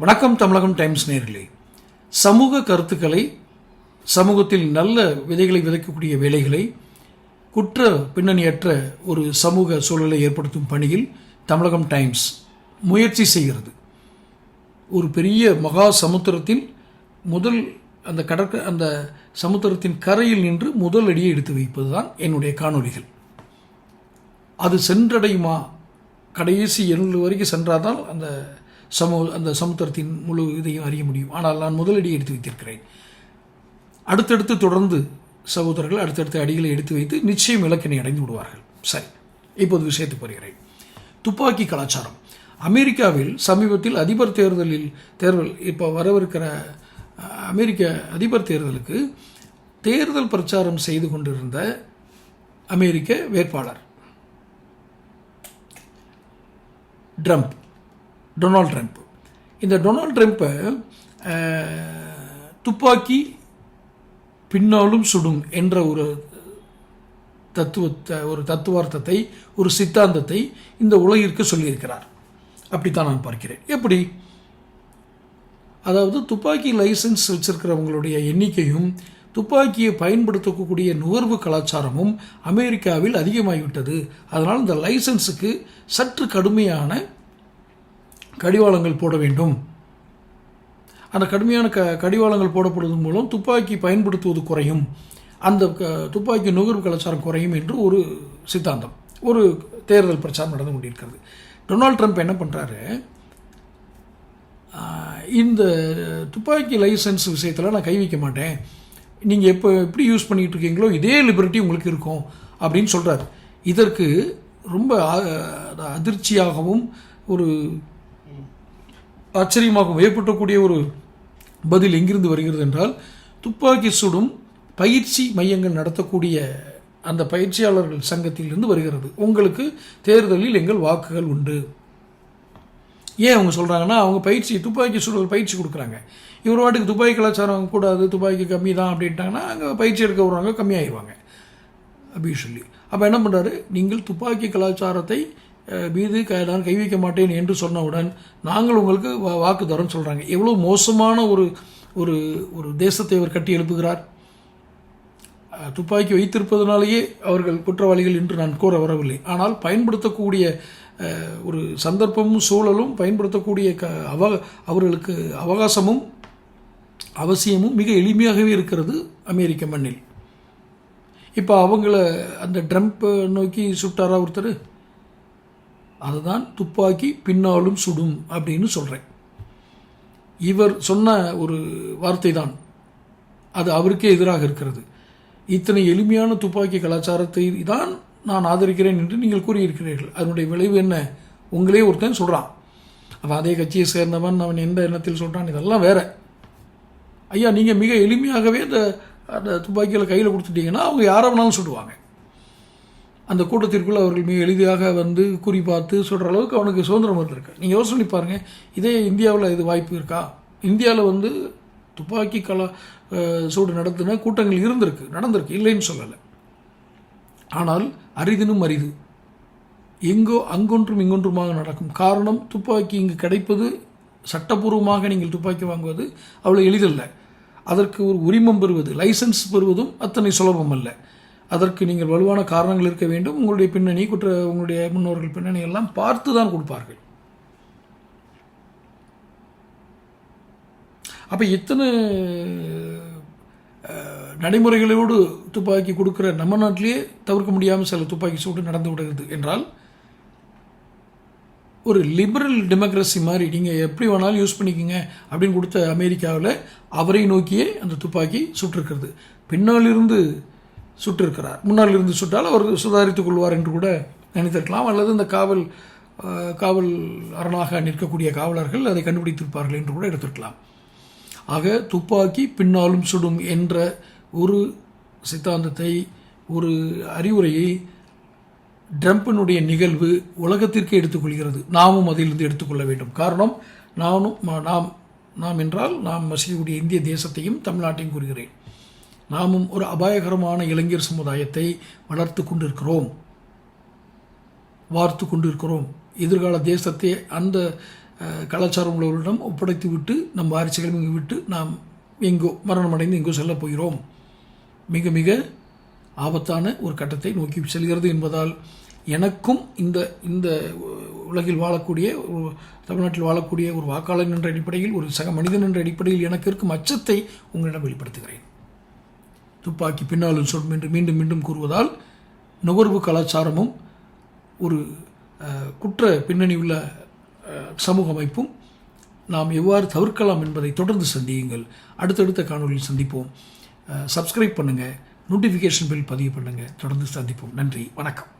வணக்கம் தமிழகம் டைம்ஸ் நேர்களே. சமூக கருத்துக்களை சமூகத்தில் நல்ல விதைகளை விதைக்கக்கூடிய வேலைகளை குற்ற பின்னணியற்ற ஒரு சமூக சூழலை ஏற்படுத்தும் பணியில் தமிழகம் டைம்ஸ் முயற்சி செய்கிறது. ஒரு பெரிய மகா சமுத்திரத்தின் முதல் அந்த கடற்க அந்த சமுத்திரத்தின் கரையில் நின்று முதல் அடியை எடுத்து வைப்பது தான் என்னுடைய காணொளிகள். அது சென்றடையுமா? கடைசி எண்ணூறு வரைக்கும் சென்றாதான் அந்த சமூக அந்த சமுத்திரத்தின் முழு இதையும் அறிய முடியும். ஆனால் நான் முதலடி எடுத்து வைத்திருக்கிறேன். அடுத்தடுத்து தொடர்ந்து சகோதரர்கள் அடுத்தடுத்த அடிகளை எடுத்து வைத்து நிச்சயம் இலக்கினை அடைந்து விடுவார்கள். சரி இப்போது விஷயத்துக்கு வருகிறேன். துப்பாக்கி கலாச்சாரம். அமெரிக்காவில் சமீபத்தில் அதிபர் தேர்தலில் தேர்தல் இப்போ வரவிருக்கிற அமெரிக்க அதிபர் தேர்தலுக்கு தேர்தல் பிரச்சாரம் செய்து கொண்டிருந்த அமெரிக்க வேட்பாளர் ட்ரம்ப். Donald Trump. இந்த டொனால்ட் ட்ரம்ப்பை துப்பாக்கி பின்னாலும் சுடும் என்ற ஒரு தத்துவத்தை ஒரு தத்துவார்த்தத்தை ஒரு சித்தாந்தத்தை இந்த உலகிற்கு சொல்லியிருக்கிறார். அப்படித்தான் நான் பார்க்கிறேன். எப்படி? அதாவது துப்பாக்கி லைசன்ஸ் வச்சிருக்கிறவங்களுடைய எண்ணிக்கையும் துப்பாக்கியை பயன்படுத்தக்கூடிய நுகர்வு கலாச்சாரமும் அமெரிக்காவில் அதிகமாகிவிட்டது. அதனால் இந்த லைசன்ஸுக்கு சற்று கடுமையான கடிவாளங்கள் போட வேண்டும். அந்த கடுமையான க கடிவாளங்கள் போடப்படுவதன் மூலம் துப்பாக்கி பயன்படுத்துவது குறையும். அந்த க- துப்பாக்கி நுகர்வு கலாச்சாரம் குறையும் என்று ஒரு சித்தாந்தம் ஒரு தேர்தல் பிரச்சாரம் நடந்து கொண்டிருக்கிறது. டொனால்ட் ட்ரம்ப் என்ன பண்ணுறாரு இந்த துப்பாக்கி லைசன்ஸ் விஷயத்தில் நான் கை வைக்க மாட்டேன். நீங்கள் எப்போ எப்படி யூஸ் பண்ணிகிட்டு இருக்கீங்களோ இதே லிபர்ட்டி உங்களுக்கு இருக்கும் அப்படின்னு சொல்கிறார் இதற்கு ரொம்ப அதிர்ச்சியாகவும் ஒரு ஆச்சரியமாகவும் ஏற்பட்டக்கூடிய ஒரு பதில் எங்கிருந்து வருகிறது என்றால் துப்பாக்கி சுடும் பயிற்சி மையங்கள் நடத்தக்கூடிய அந்த பயிற்சியாளர்கள் சங்கத்திலிருந்து வருகிறது. உங்களுக்கு தேர்தலில் எங்கள் வாக்குகள் உண்டு. ஏன் அவங்க சொல்கிறாங்கன்னா அவங்க பயிற்சி துப்பாக்கி சுடுதல் பயிற்சி கொடுக்குறாங்க. இவர் வாட்டுக்கு துப்பாக்கி கலாச்சாரம் கூடாது துப்பாக்கி கம்மி தான் அப்படின்ட்டாங்கன்னா அங்கே பயிற்சி எடுக்க வருவாங்க கம்மியாயிடுவாங்க அப்படின்னு சொல்லி. அப்போ என்ன பண்ணுறாரு நீங்கள் துப்பாக்கி கலாச்சாரத்தை மீது க நான் கை வைக்க மாட்டேன் என்று சொன்னவுடன் நாங்கள் உங்களுக்கு வா வாக்கு தரோன்னு சொல்கிறாங்க எவ்வளோ மோசமான ஒரு ஒரு ஒரு தேசத்தை அவர் கட்டி எழுப்புகிறார். துப்பாக்கி வைத்திருப்பதனாலேயே அவர்கள் குற்றவாளிகள் என்று நான் கூற வரவில்லை. ஆனால் பயன்படுத்தக்கூடிய ஒரு சந்தர்ப்பமும் சூழலும் பயன்படுத்தக்கூடிய க அவ அவர்களுக்கு அவகாசமும் அவசியமும் மிக எளிமையாகவே இருக்கிறது அமெரிக்க மண்ணில். இப்போ அவங்கள அந்த ட்ரம்ப்பை நோக்கி சுட்டாரா ஒருத்தர்? அதுதான் துப்பாக்கி பின்னாலும் சுடும் அப்படின்னு சொல்கிறேன் இவர் சொன்ன ஒரு வார்த்தை தான் அது அவருக்கே எதிராக இருக்கிறது. இத்தனை எளிமையான துப்பாக்கி கலாச்சாரத்தை தான் நான் ஆதரிக்கிறேன் என்று நீங்கள் கூறியிருக்கிறீர்கள். அதனுடைய விளைவு என்ன? உங்களே ஒருத்தன் சொல்கிறான் அப்போ அதே கட்சியை சேர்ந்தவன் அவன் எந்த எண்ணத்தில் சொல்கிறான் இதெல்லாம் வேற. ஐயா நீங்கள் மிக எளிமையாகவே அந்த அந்த துப்பாக்கியில் கையில் கொடுத்துட்டீங்கன்னா அவங்க யாரை வேணாலும் சுடுவாங்க. அந்த கூட்டத்திற்குள் அவர்கள் மிக எளிதாக வந்து குறிப்பார்த்து சொல்கிற அளவுக்கு அவனுக்கு சுதந்திரம் வந்திருக்கு. நீங்கள் யோசனை பாருங்கள் இதே இந்தியாவில் இது வாய்ப்பு இருக்கா? இந்தியாவில் வந்து துப்பாக்கி கலா சூடு நடத்தின கூட்டங்கள் இருந்திருக்கு. நடந்திருக்கு. இல்லைன்னு சொல்லலை. ஆனால் அரிதினும் அரிது. எங்கோ அங்கொன்றும் இங்கொன்றுமாக நடக்கும். காரணம் துப்பாக்கி இங்கு கிடைப்பது சட்டப்பூர்வமாக நீங்கள் துப்பாக்கி வாங்குவது அவ்வளோ எளிதல்ல. அதற்கு ஒரு உரிமம் பெறுவது லைசன்ஸ் பெறுவதும் அத்தனை சுலபம் அல்ல. அதற்கு நீங்கள் வலுவான காரணங்கள் இருக்க வேண்டும். உங்களுடைய பின்னணி குற்ற உங்களுடைய முன்னோர்கள் பின்னணி எல்லாம் பார்த்து தான் கொடுப்பார்கள். அப்போ இத்தனை நடைமுறைகளோடு துப்பாக்கி கொடுக்குற நம்ம நாட்டிலேயே தவிர்க்க முடியாமல் சில துப்பாக்கி சூடு நடந்து விடுகிறது என்றால் ஒரு லிபரல் டெமோக்ரஸி மாதிரி நீங்கள் எப்படி வேணாலும் யூஸ் பண்ணிக்கோங்க அப்படின்னு கொடுத்த அமெரிக்காவில் அவரை நோக்கியே அந்த துப்பாக்கி சுட்டிருக்கிறது. பின்னால் இருந்து சுட்டிருக்கிறார். முன்னால் இருந்து சுட்டால் அவர் சுதாரித்துக் கொள்வார் என்று கூட நினைத்திருக்கலாம். அல்லது இந்த காவல் காவல் அரணாக நிற்கக்கூடிய காவலர்கள் அதை கண்டுபிடித்திருப்பார்கள் என்று கூட எடுத்திருக்கலாம். ஆக துப்பாக்கி பின்னாலும் சுடும் என்ற ஒரு சித்தாந்தத்தை ஒரு அறிவுரையை ட்ரம்பினுடைய நிகழ்வு உலகத்திற்கே எடுத்துக்கொள்கிறது நாமும் அதிலிருந்து எடுத்துக்கொள்ள வேண்டும். காரணம் நானும் நாம் நாம் என்றால் நாம் வசிக்கக்கூடிய இந்திய தேசத்தையும் தமிழ்நாட்டையும் கூறுகிறேன். நாமும் ஒரு அபாயகரமான இளைஞர் சமுதாயத்தை வளர்த்து கொண்டிருக்கிறோம். வார்த்து கொண்டிருக்கிறோம். எதிர்கால தேசத்தை அந்த அஹ், கலாச்சாரம் உள்ளவர்களிடம் ஒப்படைத்து விட்டு நம் வாரிசுகளும் இங்கு விட்டு நாம் எங்கோ மரணமடைந்து எங்கோ செல்லப் போகிறோம். மிக மிக ஆபத்தான ஒரு கட்டத்தை நோக்கி செல்கிறது என்பதால் எனக்கும் இந்த இந்த உலகில் வாழக்கூடிய தமிழ்நாட்டில் வாழக்கூடிய ஒரு வாக்காளன் என்ற அடிப்படையில் ஒரு சக மனிதன் என்ற அடிப்படையில் எனக்கு இருக்கும் அச்சத்தை உங்களிடம் வெளிப்படுத்துகிறேன். துப்பாக்கி பின்னாலும் சொல் என்று மீண்டும் மீண்டும் கூறுவதால் நுகர்வு கலாச்சாரமும் ஒரு குற்ற பின்னணி உள்ள சமூக அமைப்பும் நாம் எவ்வாறு தவிர்க்கலாம் என்பதை தொடர்ந்து சந்தியுங்கள். அடுத்தடுத்த காணொலியில் சந்திப்போம். சப்ஸ்கிரைப் பண்ணுங்கள் நோட்டிஃபிகேஷன் பில் பதிவு பண்ணுங்கள் தொடர்ந்து சந்திப்போம். நன்றி. வணக்கம்.